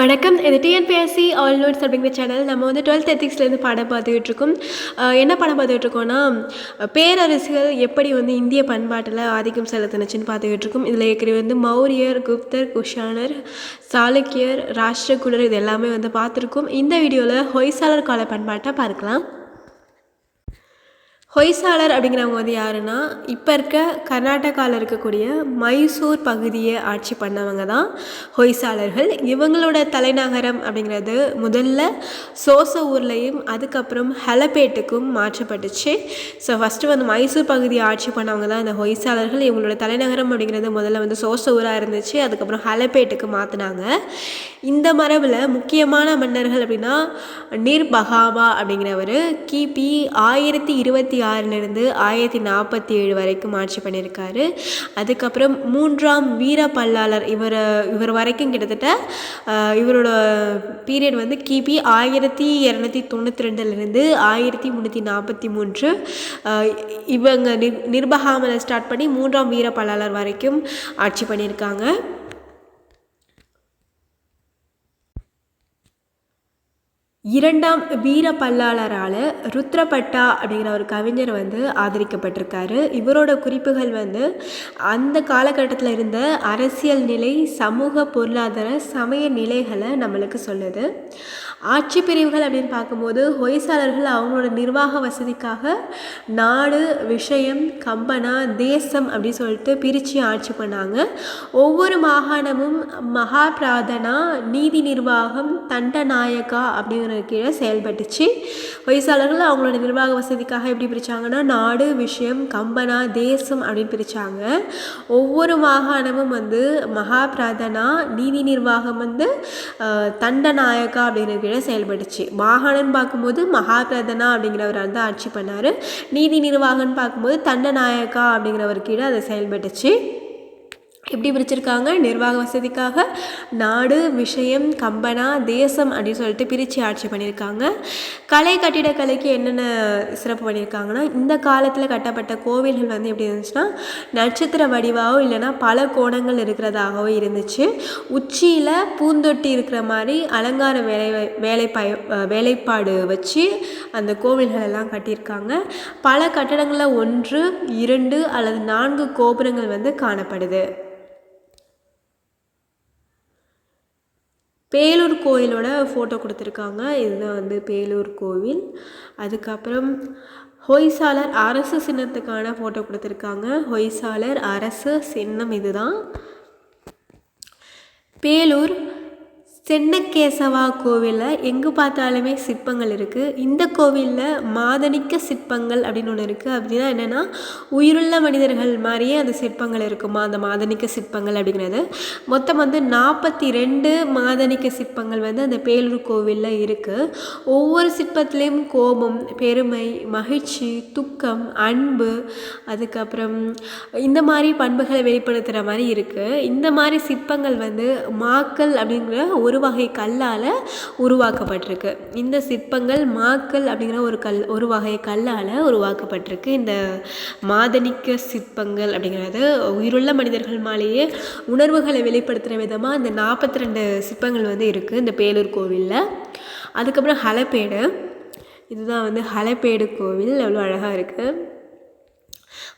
வணக்கம். இது TNPSC all notes அப்படிங்கிற சேனல் நம்ம வந்து டுவெல்த் எத்திக்ஸ்லேருந்து பாடம் பார்த்துக்கிட்டு இருக்கோம் என்ன பாடம் பார்த்துக்கிட்டு இருக்கோம்னா பேரரசுகள் எப்படி வந்து இந்திய பண்பாட்டில் ஆதிக்கம் செலுத்தினுச்சுன்னு பார்த்துக்கிட்டு இருக்கோம் இதில் ஏற்கனவே வந்து மௌரியர் குப்தர் குஷானர் சாளுக்கியர் ராஷ்டிரகுலர் இது எல்லாமே வந்து பார்த்துருக்கோம். இந்த வீடியோவில் ஹொய்சாளர் கால பண்பாட்டை பார்க்கலாம். ஹொய்சாளர் அப்படிங்கிறவங்க வந்து யாருன்னா இப்போ இருக்க கர்நாடகாவில் இருக்கக்கூடிய மைசூர் பகுதியை ஆட்சி பண்ணவங்க தான் ஹொய்சாளர்கள் இவங்களோட தலைநகரம் அப்படிங்கிறது முதல்ல சோச ஊர்லேயும் அதுக்கப்புறம் ஹலபேட்டுக்கும் மாற்றப்பட்டுச்சு. ஸோ ஃபஸ்ட்டு வந்து மைசூர் பகுதியை ஆட்சி பண்ணவங்க தான் இந்த ஹொய்சாளர்கள் இவங்களோட தலைநகரம் அப்படிங்கிறது முதல்ல வந்து சோச ஊராக இருந்துச்சு. அதுக்கப்புறம் ஹலபேட்டுக்கு மாற்றினாங்க இந்த மரபில் முக்கியமான மன்னர்கள் அப்படின்னா நிர்பகாவா அப்படிங்கிறவர் கிபி ஆயிரத்தி இருபத்தி ஆறிலிருந்து ஆயிரத்தி நாற்பத்தி ஏழு வரைக்கும் ஆட்சி பண்ணியிருக்காரு. அதுக்கப்புறம் மூன்றாம் வீர பல்லாளர் இவர் இவர் வரைக்கும் கிட்டத்தட்ட இவரோட பீரியட் வந்து கிபி ஆயிரத்தி இரநூத்தி தொண்ணூற்றி ரெண்டுலேருந்து ஆயிரத்தி முந்நூற்றி நாற்பத்தி மூன்று. இவங்க நிர் நிர்பகாமலை ஸ்டார்ட் பண்ணி மூன்றாம் வீர பல்லாளர் வரைக்கும் ஆட்சி பண்ணியிருக்காங்க. இரண்டாம் வீர பல்லாளரால் ருத்ரபட்டா அப்படிங்கிற ஒரு கவிஞர் வந்து ஆதரிக்கப்பட்டிருக்காரு. இவரோட குறிப்புகள் வந்து அந்த காலகட்டத்தில் இருந்த அரசியல் நிலை சமூக பொருளாதார சமய நிலைகளை நம்மளுக்கு சொல்லுது. ஆட்சி பிரிவுகள் அப்படின்னு பார்க்கும்போது ஹொய்சாளர்கள் அவங்களோட நிர்வாக வசதிக்காக நாடு விஷயம் கம்பனா தேசம் அப்படின்னு சொல்லிட்டு பிரித்து ஆட்சி பண்ணாங்க. ஒவ்வொரு மாகாணமும் மகாபிராதனா நீதி நிர்வாகம் தண்டநாயக்கா அப்படிங்கிற கீழே செயல்பட்டுச்சு. வயசாளர்கள் அவங்களோட நிர்வாக வசதிக்காக எப்படி பிரித்தாங்கன்னா நாடு விஷயம் கம்பனா தேசம் அப்படின்னு பிரித்தாங்க ஒவ்வொரு மாகாணமும் வந்து மகா பிரதனா நீதி நிர்வாகம் வந்து தண்டநாயகா தண்டநாயக்கா அப்படிங்கிற கீழே செயல்பட்டுச்சு. மாகாணம்னு பார்க்கும்போது மகா மகாபிரதனா அப்படிங்கிறவர் வந்து ஆட்சி பண்ணார். நீதி நிர்வாகம்னு பார்க்கும்போது தண்டநாயக்கா அப்படிங்கிறவர் கீழே அது செயல்பட்டுச்சு. எப்படி பிரிச்சிருக்காங்க? நிர்வாக வசதிக்காக நாடு விஷயம் கம்பனா தேசம் அப்படின்னு சொல்லிட்டு பிரித்து ஆட்சி பண்ணியிருக்காங்க. கலை கட்டிடக்கலைக்கு என்னென்ன சிறப்பு பண்ணியிருக்காங்கன்னா இந்த காலத்தில் கட்டப்பட்ட கோவில்கள் வந்து எப்படி இருந்துச்சுன்னா நட்சத்திர வடிவாகவோ இல்லைன்னா பல கோணங்கள் இருக்கிறதாகவோ இருந்துச்சு. உச்சியில் பூந்தொட்டி இருக்கிற மாதிரி அலங்கார வேலை வேலைப்பாய் வேலைப்பாடு வச்சு அந்த கோவில்கள் எல்லாம் கட்டியிருக்காங்க. பல கட்டடங்களில் ஒன்று இரண்டு அல்லது நான்கு கோபுரங்கள் வந்து காணப்படுது. பேலூர் கோயிலோட ஃபோட்டோ கொடுத்துருக்காங்க. இதுதான் வந்து பேலூர் கோவில். அதுக்கப்புறம் ஹொய்சாளர் அரசு சின்னத்துக்கான ஃபோட்டோ கொடுத்துருக்காங்க. ஹொய்சாளர் அரசு சின்னம் இதுதான். பேலூர் சென்னக்கேசவா கோவிலில் எங்கே பார்த்தாலுமே சிற்பங்கள் இருக்குது இந்த கோவிலில் மாதனிக்க சிற்பங்கள் அப்படின்னு ஒன்று இருக்குது அப்படின்னா என்னென்னா உயிருள்ள மனிதர்கள் மாதிரியே அந்த சிற்பங்கள் இருக்குமா? அந்த மாதனிக்க சிற்பங்கள் அப்படிங்கிறது. மொத்தம் வந்து நாற்பத்தி ரெண்டு மாதனிக்க சிற்பங்கள் வந்து அந்த பேலூர் கோவிலில் இருக்குது ஒவ்வொரு சிற்பத்துலேயும் கோபம் பெருமை மகிழ்ச்சி துக்கம் அன்பு அதுக்கப்புறம் இந்த மாதிரி பண்புகளை வெளிப்படுத்துகிற மாதிரி இருக்குது இந்த மாதிரி சிற்பங்கள் வந்து மாக்கல் அப்படிங்கிற ஒரு ஒரு வகை கல்லால் உருவாக்கப்பட்டிருக்கு. இந்த சிற்பங்கள் மாக்கல் அப்படிங்கிற ஒரு கல் ஒரு வகை கல்லால் உருவாக்கப்பட்டிருக்கு. இந்த மாதனிக்க சிற்பங்கள் அப்படிங்கிறது உயிருள்ள மனிதர்கள் மேலேயே உணர்வுகளை வெளிப்படுத்துகிற விதமாக இந்த நாற்பத்தி ரெண்டு சிற்பங்கள் வந்து இருக்குது இந்த பேலூர் கோவிலில். அதுக்கப்புறம் ஹலப்பேடு. இதுதான் வந்து ஹலப்பேடு கோவில். எவ்வளோ அழகாக இருக்குது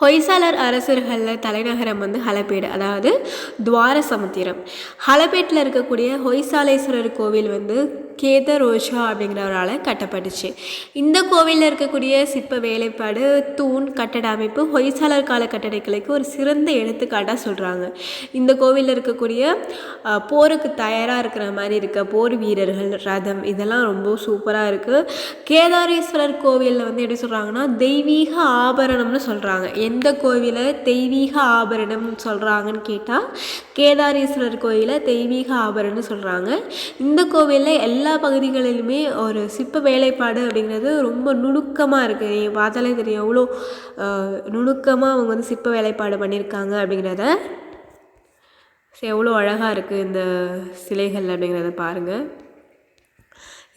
ஹொய்சாலர் அரசர்களில் தலைநகரம் வந்து ஹலப்பேடு அதாவது துவார சமுத்திரம் ஹலப்பேட்டில் இருக்கக்கூடிய ஹொய்சாலேஸ்வரர் கோவில் வந்து கேதரோஷா அப்படிங்கிறவரால் கட்டப்பட்டுச்சு. இந்த கோவிலில் இருக்கக்கூடிய சிற்ப வேலைப்பாடு தூண் கட்டட அமைப்பு ஹொய்சாலர் கால கட்டடக்கலைக்கு ஒரு சிறந்த எடுத்துக்காட்டாக சொல்கிறாங்க இந்த கோவிலில் இருக்கக்கூடிய போருக்கு தயாராக இருக்கிற மாதிரி இருக்க போர் வீரர்கள் ரதம் இதெல்லாம் ரொம்ப சூப்பராக இருக்குது கேதாரேஸ்வரர் கோவிலில் வந்து எப்படி சொல்கிறாங்கன்னா தெய்வீக ஆபரணம்னு சொல்கிறாங்க எந்த கோவிலை தெய்வீக ஆபரணம் சொல்கிறாங்கன்னு கேட்டால் கேதாரேஸ்வரர் கோயிலை தெய்வீக ஆபரணம்னு சொல்கிறாங்க இந்த கோவிலில் எல்லா எல்லா பகுதிகளிலுமே ஒரு சிற்ப வேலைப்பாடு அப்படிங்கிறது ரொம்ப நுணுக்கமாக இருக்குது நீங்கள் பார்த்தாலே தெரியும். எவ்வளோ நுணுக்கமாக அவங்க வந்து சிற்ப வேலைப்பாடு பண்ணியிருக்காங்க அப்படிங்கிறத. எவ்வளோ அழகாக இருக்குது இந்த சிலைகள் அப்படிங்கிறத பாருங்கள்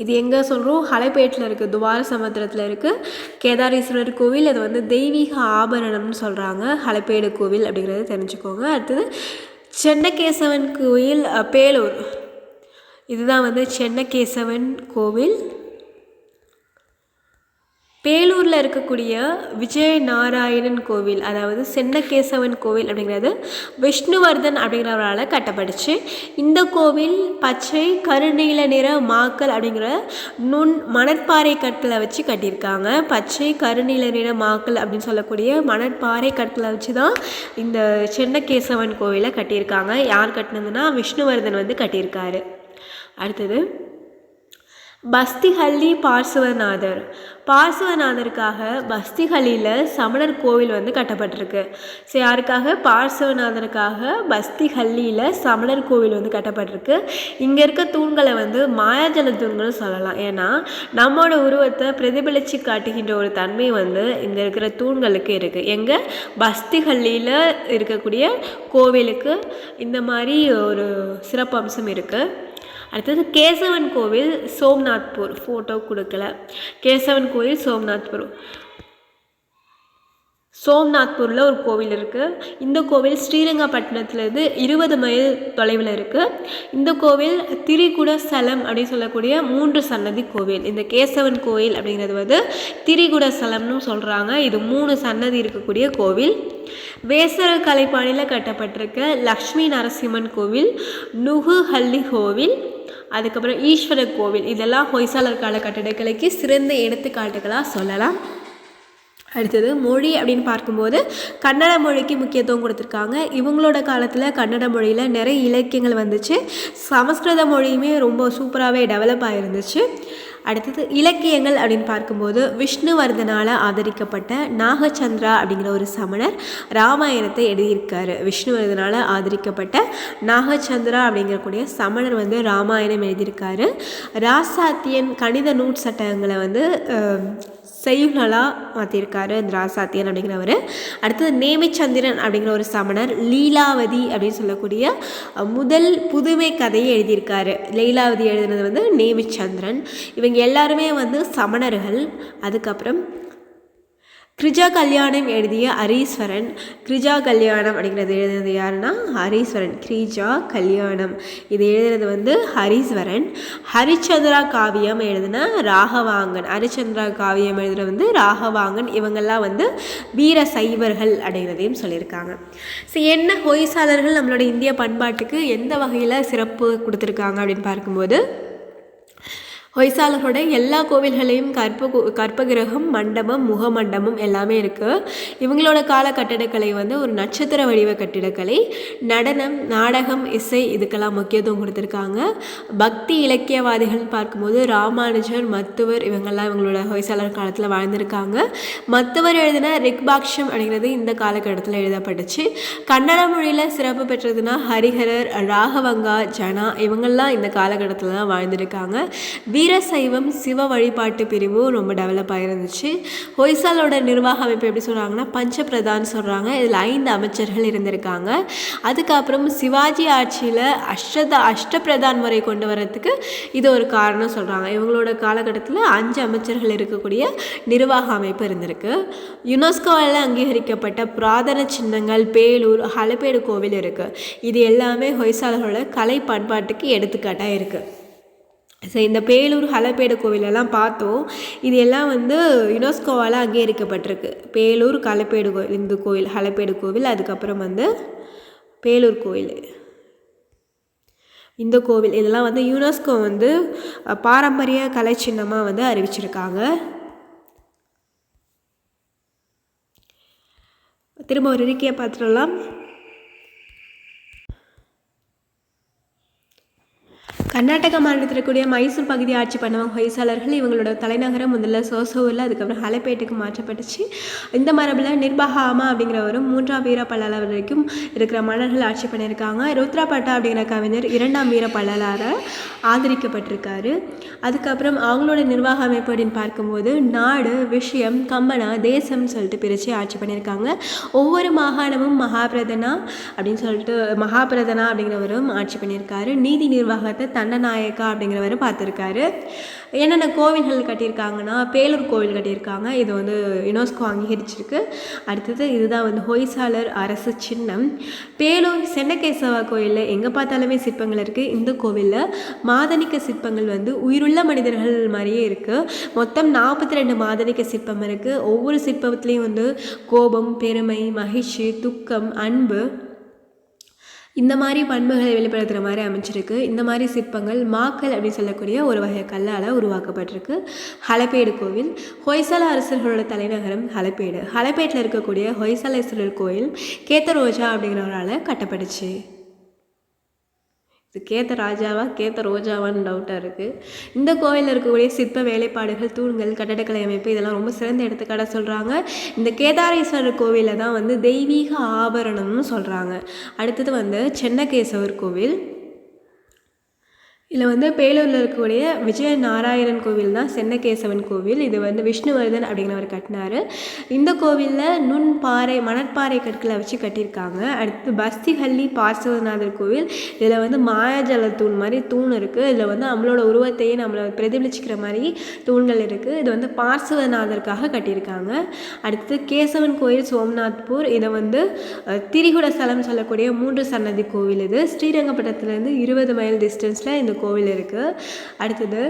இது எங்கே சொல்கிறோம் ஹலைப்பேட்டில் இருக்குது துவார சமுத்திரத்தில் இருக்குது கேதாரீஸ்வரர் கோவில் அது வந்து தெய்வீக ஆபரணம்னு சொல்கிறாங்க ஹலைப்பேடு கோவில் அப்படிங்கிறத தெரிஞ்சுக்கோங்க. அடுத்தது சென்னகேசவன் கோயில் பேலூர். இதுதான் வந்து சென்னகேசவன் கோவில். பேலூரில் இருக்கக்கூடிய விஜய நாராயணன் கோவில் அதாவது சென்னகேசவன் கோவில் அப்படிங்கிறது விஷ்ணுவர்தன் அப்படிங்கிறவரால் கட்டப்பட்டுச்சு. இந்த கோவில் பச்சை கருநீல நிற மாக்கல் அப்படிங்கிற நுண் மணற்பாறை கற்களை வச்சு கட்டியிருக்காங்க. பச்சை கருநீல நிற மாக்கள் அப்படின்னு சொல்லக்கூடிய மணற்பாறை கற்களை வச்சு தான் இந்த சென்னகேசவன் கோவிலை கட்டியிருக்காங்க. யார் கட்டினதுன்னா விஷ்ணுவர்தன் வந்து கட்டியிருக்காரு. அடுத்தது பஸ்திஹள்ளி பார்சுவநாதர். பார்சுவநாதருக்காக பஸ்திஹள்ளியில் சமணர் கோவில் வந்து கட்டப்பட்டிருக்கு. ஸோ யாருக்காக? பார்சுவநாதருக்காக பஸ்திஹள்ளியில் சமணர் கோவில் வந்து கட்டப்பட்டிருக்கு. இங்கே இருக்க தூண்களை வந்து மாயாஜல தூண்கள் சொல்லலாம். ஏன்னா நம்மளோட உருவத்தை பிரதிபலித்து காட்டுகின்ற ஒரு தன்மை வந்து இங்கே இருக்கிற தூண்களுக்கு இருக்குது எங்கே? பஸ்திஹள்ளியில் இருக்கக்கூடிய கோவிலுக்கு இந்த மாதிரி ஒரு சிறப்பம்சம் இருக்குது அடுத்தது கேசவன் கோவில் சோம்நாத்பூர் ஃபோட்டோ கொடுக்கல. கேசவன் கோவில் சோம்நாத்பூர். சோம்நாத்பூரில் ஒரு கோவில் இருக்குது இந்த கோவில் ஸ்ரீரங்கப்பட்டினத்துலேருந்து இருபது மைல் தொலைவில் இருக்குது இந்த கோவில் திரிகுட சலம் அப்படின்னு சொல்லக்கூடிய மூன்று சன்னதி கோவில். இந்த கேசவன் கோவில் அப்படிங்கிறது வந்து திரிகுட சலம்னு சொல்கிறாங்க இது மூணு சன்னதி இருக்கக்கூடிய கோவில். வேசர கலைப்பாணியில் கட்டப்பட்டிருக்க லக்ஷ்மி நரசிம்மன் கோவில் நுகுஹள்ளி கோவில் அதுக்கப்புறம் ஈஸ்வரர் கோவில். இதெல்லாம் ஹொய்சாலர் கால கட்டடக்கலைக்கு சிறந்த எடுத்துக்காட்டுகளாக சொல்லலாம். அடுத்தது மொழி அப்படின்னு பார்க்கும்போது கன்னட மொழிக்கு முக்கியத்துவம் கொடுத்துருக்காங்க. இவங்களோட காலத்தில் கன்னட மொழியில் நிறைய இலக்கியங்கள் வந்துச்சு. சமஸ்கிருத மொழியுமே ரொம்ப சூப்பராகவே டெவலப் ஆகிருந்துச்சு அடுத்தது இலக்கியங்கள் அப்படின்னு பார்க்கும்போது விஷ்ணுவர்தனால் ஆதரிக்கப்பட்ட நாகச்சந்திரா அப்படிங்கிற ஒரு சமணர் ராமாயணத்தை எழுதியிருக்காரு. விஷ்ணுவர்தனால் ஆதரிக்கப்பட்ட நாகச்சந்திரா அப்படிங்கிறக்கூடிய சமணர் வந்து ராமாயணம் எழுதியிருக்காரு. ராசாத்தியன் கணித நூற் சட்டங்களை வந்து செய்யுளாக மாற்றிருக்காரு இந்த ராசாத்தியன் அப்படிங்கிறவர். அடுத்தது நேமிச்சந்திரன் அப்படிங்கிற ஒரு சமணர் லீலாவதி அப்படின்னு சொல்லக்கூடிய முதல் புதுமை கதையை எழுதியிருக்காரு. லீலாவதி எழுதுனது வந்து நேமிச்சந்திரன். இவங்க எல்லாருமே வந்து சமணர்கள். அதுக்கப்புறம் கிரிஜா கல்யாணம் எழுதிய ஹரீஸ்வரன் கிரிஜா கல்யாணம் அப்படிங்கிறது எழுதுனது யாருன்னா? ஹரீஸ்வரன் கிரிஜா கல்யாணம் இது எழுதுனது வந்து ஹரீஸ்வரன். ஹரிச்சந்திரா காவியம் எழுதின ராகவாங்கன். ஹரிச்சந்திரா காவியம் எழுதுன வந்து ராகவாங்கன். இவங்கெல்லாம் வந்து வீர சைவர்கள் அப்படிங்கிறதையும் சொல்லியிருக்காங்க. ஸோ என்ன ஹொய்சாளர்கள் நம்மளோட இந்திய பண்பாட்டுக்கு எந்த வகையில் சிறப்பு கொடுத்துருக்காங்க அப்படின்னு பார்க்கும்போது ஹொய்சாலரோட எல்லா கோவில்களையும் கற்ப கற்பகிரகம் மண்டபம் முகமண்டபம் எல்லாமே இருக்குது இவங்களோட கால கட்டிடக்கலை வந்து ஒரு நட்சத்திர வடிவ கட்டிடக்கலை. நடனம் நாடகம் இசை இதுக்கெல்லாம் முக்கியத்துவம் கொடுத்துருக்காங்க. பக்தி இலக்கியவாதிகள்னு பார்க்கும்போது ராமானுஜர் மத்துவர் இவங்கெல்லாம் இவங்களோட ஹொய்சாலர் காலத்தில் வாழ்ந்திருக்காங்க. மத்துவர் எழுதின ரிக்பாக்ஷம் அப்படிங்கிறது இந்த காலகட்டத்தில் எழுதப்பட்டுச்சு. கன்னட மொழியில் சிறப்பு பெற்றதுன்னா ஹரிஹரர் ராகவங்கா ஜனா இவங்கெல்லாம் இந்த காலகட்டத்தில் தான் வாழ்ந்திருக்காங்க வீரசைவம் சிவ வழிபாட்டு பிரிவும் ரொம்ப டெவலப் ஆகிருந்துச்சு ஹொய்சாலோட நிர்வாக அமைப்பு எப்படி சொல்கிறாங்கன்னா பஞ்சபிரதான் சொல்கிறாங்க இதில் ஐந்து அமைச்சர்கள் இருந்திருக்காங்க. அதுக்கப்புறம் சிவாஜி ஆட்சியில் அஷ்டத அஷ்டபிரதான் முறை கொண்டு வரத்துக்கு இது ஒரு காரணம் சொல்கிறாங்க இவங்களோட காலகட்டத்தில் அஞ்சு அமைச்சர்கள் இருக்கக்கூடிய நிர்வாக அமைப்பு இருந்திருக்கு. யுனெஸ்கோவால் அங்கீகரிக்கப்பட்ட புராதன சின்னங்கள் பேலூர் ஹலப்பேடு கோவில் இருக்குது இது எல்லாமே ஹொய்சாலர்களோட கலை பண்பாட்டுக்கு எடுத்துக்காட்டாக இருக்குது ஸோ இந்த பேலூர் ஹலப்பேடு கோவிலெல்லாம் பார்த்தோம். இது எல்லாம் வந்து யுனெஸ்கோவால் அங்கீகரிக்கப்பட்டிருக்கு. பேலூர் கலப்பேடு கோவில் இந்து கோவில் ஹலப்பேடு கோவில் அதுக்கப்புறம் வந்து பேலூர் கோவில். இந்த கோவில் இதெல்லாம் வந்து யுனெஸ்கோ வந்து பாரம்பரிய கலை சின்னமாக வந்து அறிவிச்சிருக்காங்க. திரும்ப ஒரு இருக்கிய பார்த்துடலாம் கர்நாடக மாநிலத்தில் இருக்கக்கூடிய மைசூர் பகுதி ஆட்சி பண்ணவங்க ஹொய்சாளர்கள் இவங்களோட தலைநகரம் முதல்ல சோசோவில் அதுக்கப்புறம் ஹலப்பேட்டுக்கு மாற்றப்பட்டுச்சு. இந்த மரபில் நிர்பகாமா அப்படிங்கிறவரும் மூன்றாம் வீர வரைக்கும் இருக்கிற மன்னர்கள் ஆட்சி பண்ணியிருக்காங்க. ருத்ராபட்டா அப்படிங்கிற கவிஞர் இரண்டாம் வீர ஆதரிக்கப்பட்டிருக்காரு. அதுக்கப்புறம் அவங்களோட நிர்வாக அமைப்பு அப்படின்னு பார்க்கும்போது நாடு விஷயம் கம்பனா தேசம்னு சொல்லிட்டு பிரித்து ஆட்சி பண்ணியிருக்காங்க. ஒவ்வொரு மாகாணமும் மகாபிரதனா அப்படின்னு சொல்லிட்டு மகாபிரதனா அப்படிங்கிறவரும் ஆட்சி பண்ணியிருக்காரு. நீதி நிர்வாகத்தை தண்டநாயக்கா அப்படிங்கிறவர் பார்த்துருக்காரு. என்னென்ன கோவில்கள் கட்டியிருக்காங்கன்னா பேலூர் கோவில் கட்டியிருக்காங்க. இது வந்து யுனெஸ்கோ அங்கீகரிச்சிருக்கு. அடுத்தது இதுதான் வந்து ஹொய்சாலர் அரசு சின்னம். பேலூர் சென்னகேசவா கோயிலில் எங்கே பார்த்தாலுமே சிற்பங்கள் இருக்குது இந்த கோவிலில் மாதனிக்க சிற்பங்கள் வந்து உயிருள்ள மனிதர்கள் மாதிரியே இருக்குது மொத்தம் நாற்பத்தி ரெண்டு மாதனிக்க சிற்பம் இருக்குது ஒவ்வொரு சிற்பத்துலேயும் வந்து கோபம் பெருமை மகிழ்ச்சி துக்கம் அன்பு இந்த மாதிரி பண்புகளை வெளிப்படுத்துகிற மாதிரி அமைச்சிருக்கு இந்த மாதிரி சிற்பங்கள் மாக்கல் அப்படின்னு சொல்லக்கூடிய ஒரு வகை கல்லால் உருவாக்கப்பட்டிருக்கு. ஹலப்பேடு கோவில். ஹொய்சல அரசர்களோட தலைநகரம் ஹலப்பேடு. ஹலப்பேட்டில் இருக்கக்கூடிய ஹொய்சலேஸ்வரர் கோயில் கேத்தரோஜா அப்படிங்கிறவரால் கட்டப்பட்டுச்சு. இது கேத்த ராஜாவா கேத்த ரோஜாவான்னு டவுட்டாக இருக்குது இந்த கோவிலில் இருக்கக்கூடிய சிற்ப வேலைப்பாடுகள் தூண்கள் கட்டடக்கலை அமைப்பு இதெல்லாம் ரொம்ப சிறந்த எடுத்துக்காட்டாக சொல்கிறாங்க இந்த கேதாரேஸ்வரர் கோவிலில் தான் வந்து தெய்வீக ஆபரணம்னு சொல்கிறாங்க அடுத்தது வந்து சென்னகேசவர் கோவில். இதில் வந்து பேலூரில் இருக்கக்கூடிய விஜய நாராயணன் கோவில் தான் சென்னகேசவன் கோவில். இது வந்து விஷ்ணுவர்தன் அப்படிங்கிறவர் கட்டினார். இந்த கோவிலில் நுண் பாறை மணற்பாறை கற்களை வச்சு கட்டியிருக்காங்க. அடுத்து பஸ்திஹள்ளி பார்சவநாதர் கோவில். இதில் வந்து மாயாஜல தூண் மாதிரி தூண் இருக்குது இதில் வந்து நம்மளோட உருவத்தையே நம்மளை பிரதிபலிச்சிக்கிற மாதிரி தூண்கள் இருக்குது இது வந்து பார்சவநாதருக்காக கட்டியிருக்காங்க. அடுத்து கேசவன் கோயில் சோம்நாத்பூர். இதை வந்து திரிகுட ஸ்தலம் சொல்லக்கூடிய மூன்று சன்னதி கோவில் இது. ஸ்ரீரங்கப்பட்டத்துலேருந்து இருபது மைல் டிஸ்டன்ஸில் இந்த கோவில் இருக்குது அடுத்தது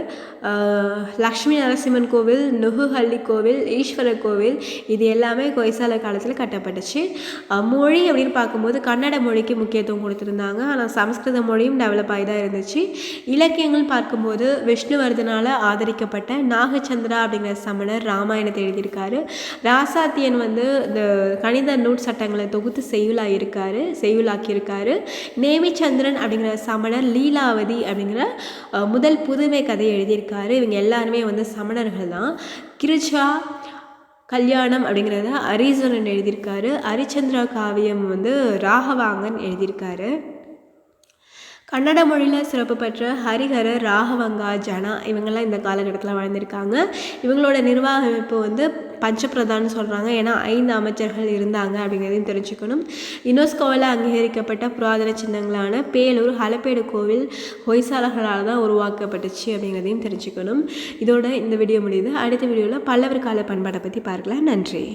லக்ஷ்மி நரசிம்மன் கோவில் நுகுஹள்ளி கோவில் ஈஸ்வரர் கோவில் இது எல்லாமே கொய்சால காலத்தில் கட்டப்பட்டுச்சு. மொழி அப்படின்னு பார்க்கும்போது கன்னட மொழிக்கு முக்கியத்துவம் கொடுத்துருந்தாங்க. ஆனால் சமஸ்கிருத மொழியும் டெவலப் ஆகி தான் இருந்துச்சு. இலக்கியங்கள் பார்க்கும்போது விஷ்ணுவர்தனால் ஆதரிக்கப்பட்ட நாகச்சந்திரா அப்படிங்கிற சமணர் ராமாயணத்தை எழுதியிருக்காரு. ராசாத்தியன் வந்து இந்த கணித நூட் சட்டங்களை தொகுத்து செய்யுளாக இருக்காரு செய்யுளாக்கியிருக்காரு. நேமிச்சந்திரன் அப்படிங்கிற சமணர் லீலாவதி அப்படிங்கிற முதல் புதுமை கதையை எழுதியிருக்காரு. இவங்க எல்லாருமே வந்து சமணர்கள் தான். கிருச்சா கல்யாணம் அப்படிங்கிறத அரிசனன் எழுதியிருக்காரு. ஹரிச்சந்திரா காவியம் வந்து ராகவாங்கன் எழுதியிருக்காரு. கன்னட மொழியில் சிறப்பு பெற்ற ஹரிஹர ராகவங்கா ஜனா இவங்கெல்லாம் இந்த காலகட்டத்தில் வாழ்ந்திருக்காங்க. இவங்களோட நிர்வாக அமைப்பு வந்து பஞ்சபிரதான்னு சொல்கிறாங்க ஏன்னா ஐந்து அமைச்சர்கள் இருந்தாங்க அப்படிங்கிறதையும் தெரிஞ்சுக்கணும். யுனெஸ்கோவில் அங்கீகரிக்கப்பட்ட புராதன சின்னங்களான பேலூர் ஹலப்பேடு கோவில் ஹொய்சாலர்களால் தான் உருவாக்கப்பட்டுச்சு அப்படிங்கிறதையும் தெரிஞ்சுக்கணும். இதோட இந்த வீடியோ முடியுது. அடுத்த வீடியோவில் பல்லவர் கால பண்பாட்டை பற்றி பார்க்கலாம். நன்றி.